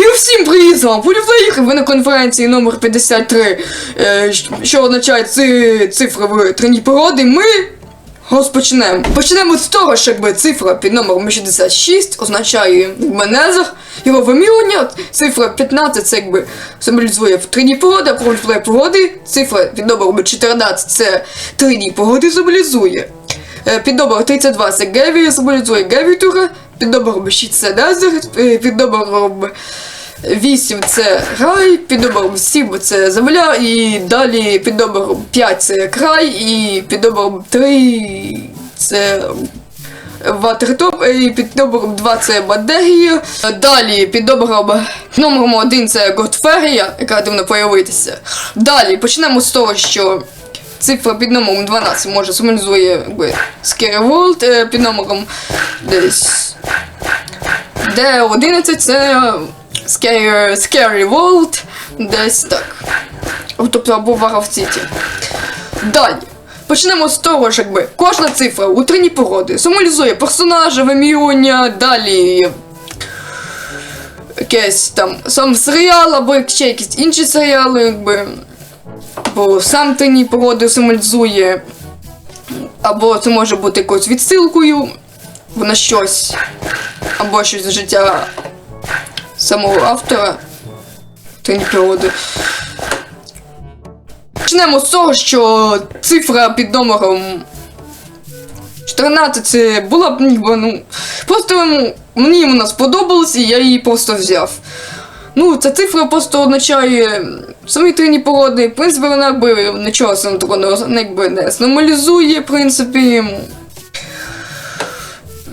І всім привіт, з вами Поліфлеєр, ви на конференції номер 53, е, що означає цифри в трені породи, ми розпочнемо. Почнемо з того, що якби цифра під номером 66 означає незер, його вимірювання, цифра 15 це якби символізує в трені породи, а проліфлеєр породи, цифра під номером 14 це трені породи символізує. Е, Під номером 32 це Геві, символізує Гевітура, під номером 6 це Незер, е, під номером 8 це рай, під номером 7 це земля, і далі під номером 5 це край, і під номером 3 це Ватертоп, і під номером 2 це Мадегія. Далі під номером, номером 1 це Готферія, яка дивно появитися. Далі почнемо з того, що цифра під номером 12 може символізує World, е, під номером десь Д11 це Scary, Scary World, десь так. Тобто або of City. Далі. Почнемо з того, що якби кожна цифра у трині породи символізує персонажа, вимірювання, далі якесь там сам серіал, або ще якісь інші серіали, якби. Бо сам трині породи символізує. Або це може бути якоюсь відсилкою на щось, або щось з життя самого автора трині породи. Почнемо з того, що цифра під номером 14 це була б ніби, ну. Просто мені вона сподобалась і я її просто взяв. Ну, ця цифра просто означає самі трійні породи. В принципі, вона якби нічого не, якби, не символізує, в принципі.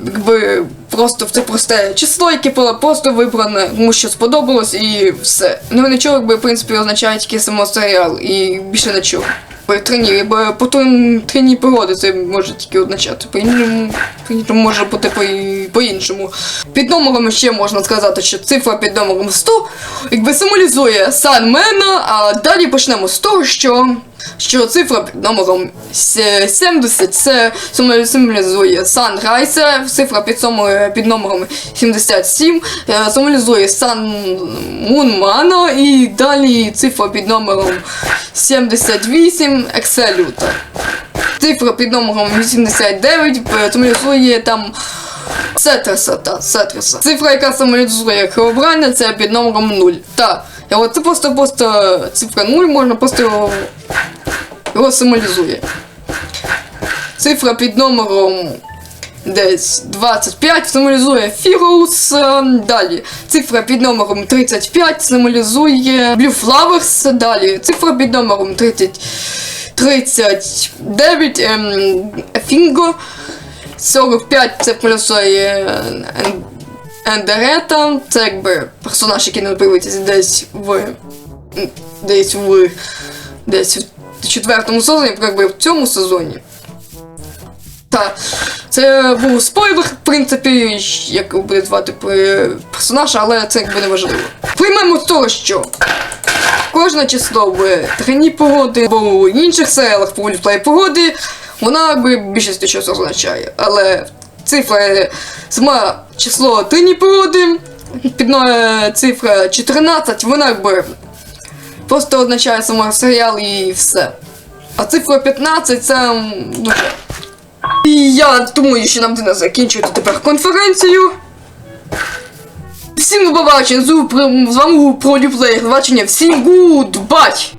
Якби просто це просте число, яке було просто вибране, тому що сподобалось і все. Ну нічого, якби, в принципі, означає тільки само серіал і більше нічого. Якби Трені, якби по трин- трійній це може тільки означати. По-іншому по-іншому може бути по- по-іншому. Під номером ще можна сказати, що цифра під номером 100 якби символізує Санмена, а далі почнемо з того, що, що цифра під номером 70 це символ- символізує Санрайса, цифра під, під номером 77 е, символізує Сан Мунмана і далі цифра під номером 78 Екселюта. Цифра під номером 89 е, символізує там Сетреса, та, Сетреса. Цифра, яка символізує кровобрання, це під номером 0. Та. От це просто просто цифра 0, можна просто його, символізує. Цифра під номером десь 25 символізує Фірус. е, Далі цифра під номером 35 символізує Blue. Далі цифра під номером 30, 39 ем, Фінго. 45 це символізує Ен- Ендерета. Це якби персонаж, який не появиться десь в десь в десь в четвертому сезоні, якби в цьому сезоні. Та це був спойлер, в принципі, як буде звати е, персонажа, але це якби не важливо. Приймемо того, що кожне число в трені погоди або у інших серіалах по плей погоди, вона якби більшістю часу означає. Але цифра сама число трені погоди, під е, цифра 14, вона якби просто означає саме серіал і все. А цифра 15 це ну, і я думаю, що нам треба закінчувати тепер конференцію. Всім побачення, з вами був ProLiPlayer, Бачення, всім гудбай!